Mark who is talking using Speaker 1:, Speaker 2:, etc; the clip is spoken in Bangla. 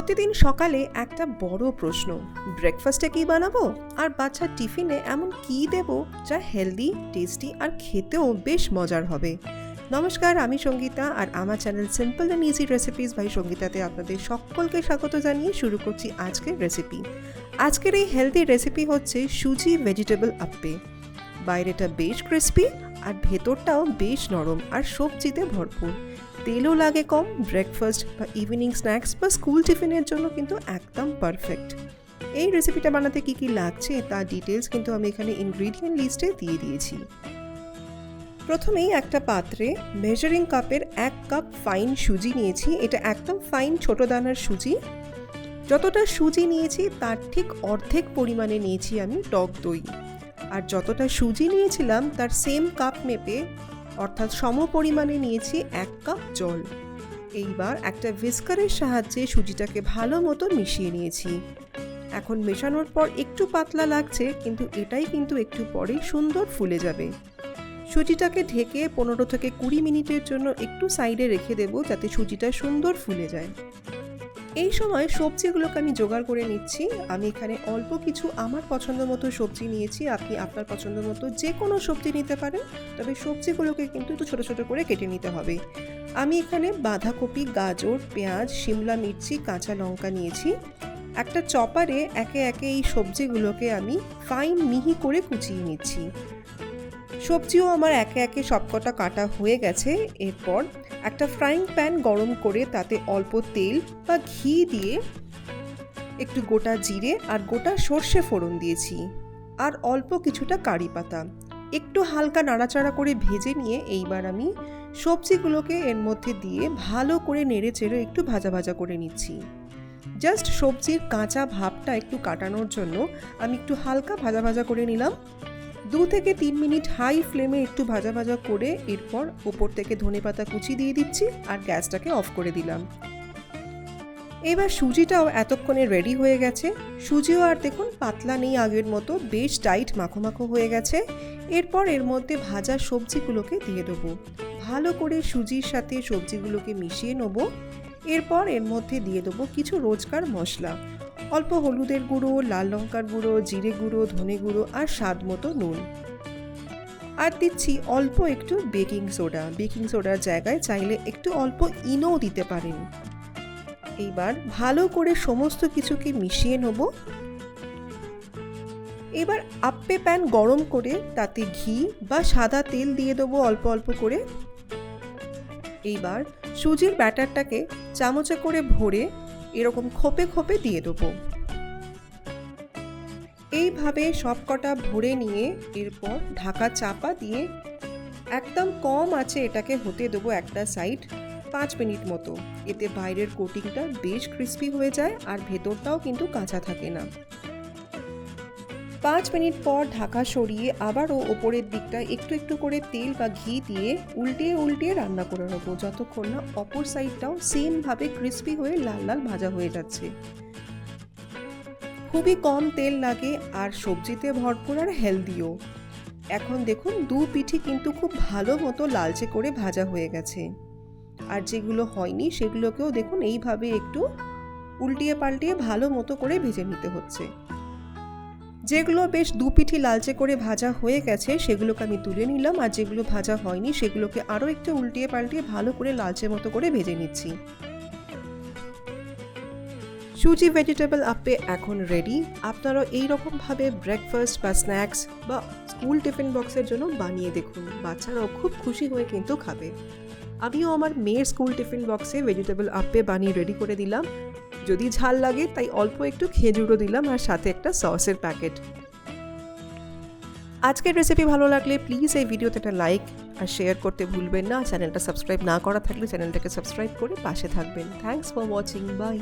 Speaker 1: প্রতিদিন সকালে একটা বড় প্রশ্ন ব্রেকফাস্টে কি বানাবো? আর বাচ্চার টিফিনে এমন কি দেব যা হেলদি টেস্টি আর খেতেও বেশ মজার হবে। নমস্কার, আমি সঙ্গীতা আর আমার channel simple and easy recipes ভাই সঙ্গীতাতে আপনাদের সকলকে স্বাগত জানিয়ে শুরু করছি আজকের রেসিপি আজকের এই হেলদি রেসিপি হচ্ছে সুজি ভেজিটেবল আপ্পে বাইরেটা বেশ ক্রিস্পি আর ভেতরটাও বেশ নরম আর সবজিতে ভরপুর। তেলও লাগে কম ব্রেকফাস্ট বা ইভিনিং স্ন্যাক্স বা স্কুল টিফিনের জন্য কিন্তু একদম পারফেক্ট এই রেসিপিটা বানাতে কি কি লাগছে তার ডিটেলস কিন্তু আমি এখানে ইনগ্রিডিয়েন্ট লিস্টে দিয়ে দিয়েছি। প্রথমেই একটা পাত্রে মেজারিং কাপের এক কাপ ফাইন সুজি নিয়েছি। এটা একদম ফাইন ছোট দানার সুজি। যতটা সুজি নিয়েছি তার ঠিক অর্ধেক পরিমাণে নিয়েছি আমি টক দই। আর যতটা সুজি নিয়েছিলাম, তার সেম কাপ মেপে, অর্থাৎ সম পরিমাণে নিয়েছি এক কাপ জল। এইবার একটা ভিস্কারের সাহায্যে সুজিটাকে ভালো মতো মিশিয়ে নিয়েছি। এখন মেশানোর পর একটু পাতলা লাগছে, কিন্তু এটাই কিন্তু একটু পরে সুন্দর ফুলে যাবে। সুজিটাকে ঢেকে পনেরো থেকে কুড়ি মিনিটের জন্য একটু সাইডে রেখে দেবো, যাতে সুজিটা সুন্দর ফুলে যায়। এই সময় সবজিগুলোকে আমি জোগাড় করে নিচ্ছি। আমি এখানে অল্প কিছু আমার পছন্দ মতো সবজি নিয়েছি। আপনি আপনার পছন্দ মতো যে কোনো সবজি নিতে পারেন, তবে সবজিগুলোকে কিন্তু একটু ছোটো ছোটো করে কেটে নিতে হবে। আমি এখানে বাঁধাকপি, গাজর, পেঁয়াজ, শিমলা মির্চি, কাঁচা লঙ্কা নিয়েছি। একটা চপারে একে একে এই সবজিগুলোকে আমি ফাইন মিহি করে কুচিয়ে নিচ্ছি। সবজিও আমার একে একে সবকটা কাটা হয়ে গেছে। এরপর একটা ফ্রাইং প্যান গরম করে তাতে অল্প তেল বা ঘি দিয়ে একটু গোটা জিরে আর গোটা সর্ষে ফোড়ন দিয়েছি। আর অল্প কিছুটা কারি পাতা। একটু হালকা নাড়াচাড়া করে ভেজে নিয়ে এইবার আমি সবজিগুলোকে এর মধ্যে দিয়ে ভালো করে নেড়ে চেড়ে একটু ভাজা ভাজা করে নিচ্ছি। জাস্ট সবজির কাঁচা ভাবটা একটু কাটানোর জন্য আমি একটু হালকা ভাজা ভাজা করে নিলাম। দু থেকে তিন মিনিট হাই ফ্লেমে একটু ভাজা ভাজা করে এরপর ওপর থেকে ধনে পাতা কুচি দিয়ে দিচ্ছি আর গ্যাসটাকে অফ করে দিলাম। এবার সুজিটাও এতক্ষণে রেডি হয়ে গেছে। সুজিও আর দেখুন পাতলা নেই আগের মতো, বেশ টাইট মাখো মাখো হয়ে গেছে। এরপর এর মধ্যে ভাজা সবজিগুলোকে দিয়ে দেবো। ভালো করে সুজির সাথে সবজিগুলোকে মিশিয়ে নেব। এরপর এর মধ্যে দিয়ে দেবো কিছু রোজকার মশলা। অল্প হলুদের গুঁড়ো, লাল লঙ্কার গুঁড়ো, জিরে গুঁড়ো, ধনে গুঁড়ো আর স্বাদ মতো নুন। আর দিচ্ছি অল্প একটু বেকিং সোডা। বেকিং সোডার জায়গায় চাইলে একটু অল্প ইনোও দিতে পারেন। এইবার ভালো করে সমস্ত কিছুকে মিশিয়ে নেব। এবার আপ্পে প্যান গরম করে তাতে ঘি বা সাদা তেল দিয়ে দেবো অল্প অল্প করে। এইবার সুজির ব্যাটারটাকে চামচে করে ভরে এরকম খোপে খোপে দিয়ে দেবো। এইভাবে সব কটা ভরে নিয়ে এরপর ঢাকা চাপা দিয়ে একদম কম আছে এটাকে হতে দেবো একটা সাইড পাঁচ মিনিট মতো। এতে বাইরের কোটিংটা বেশ ক্রিস্পি হয়ে যায় আর ভেতরটাও কিন্তু কাঁচা থাকে না। পাঁচ মিনিট পর ঢাকা সরিয়ে আবারও ওপরের দিকটা একটু একটু করে তেল বা ঘি দিয়ে উল্টিয়ে উল্টিয়ে রান্না করে নেব। যতক্ষণ না অপর সাইডটাও সেমভাবে ক্রিস্পি হয়ে লাল লাল ভাজা হয়ে যাচ্ছে। খুবই কম তেল লাগে আর সবজিতে ভরপুর আর হেলদিও। এখন দেখুন দু পিঠি কিন্তু খুব ভালো মতো লালচে করে ভাজা হয়ে গেছে। আর যেগুলো হয়নি সেগুলোকেও দেখুন এইভাবে একটু উল্টিয়ে পাল্টিয়ে ভালো মতো করে ভেজে নিতে হচ্ছে। যেগুলো বেশ দু পিঠি লালচে করে ভাজা হয়ে গেছে, সেগুলোকে আমি তুলে নিলাম আর যেগুলো ভাজা হয়নি, সেগুলোকে আরও একটু উল্টিয়ে পাল্টিয়ে ভালো করে লালচে মতো করে ভেজে নিচ্ছি। সুজি ভেজিটেবল আপে এখন রেডি আপনারাও এইরকমভাবে ব্রেকফাস্ট বা স্ন্যাক্স বা স্কুল টিফিন বক্সের জন্য বানিয়ে দেখুন। বাচ্চারাও খুব খুশি হয়ে কিন্তু খাবে। আমিও আমার মেয়ের স্কুল টিফিন বক্সে ভেজিটেবল আপে বানিয়ে রেডি করে দিলাম। যদি ঝাল লাগে, তাই অল্প একটু খেজুরও দিলাম আর সাথে একটা সসের প্যাকেট আজকের রেসিপি ভালো লাগলে প্লিজ এই ভিডিওতে একটা লাইক আর শেয়ার করতে ভুলবেন না। চ্যানেলটা সাবস্ক্রাইব না করা থাকলে চ্যানেলটাকে সাবস্ক্রাইব করে পাশে থাকবেন। Thanks for watching by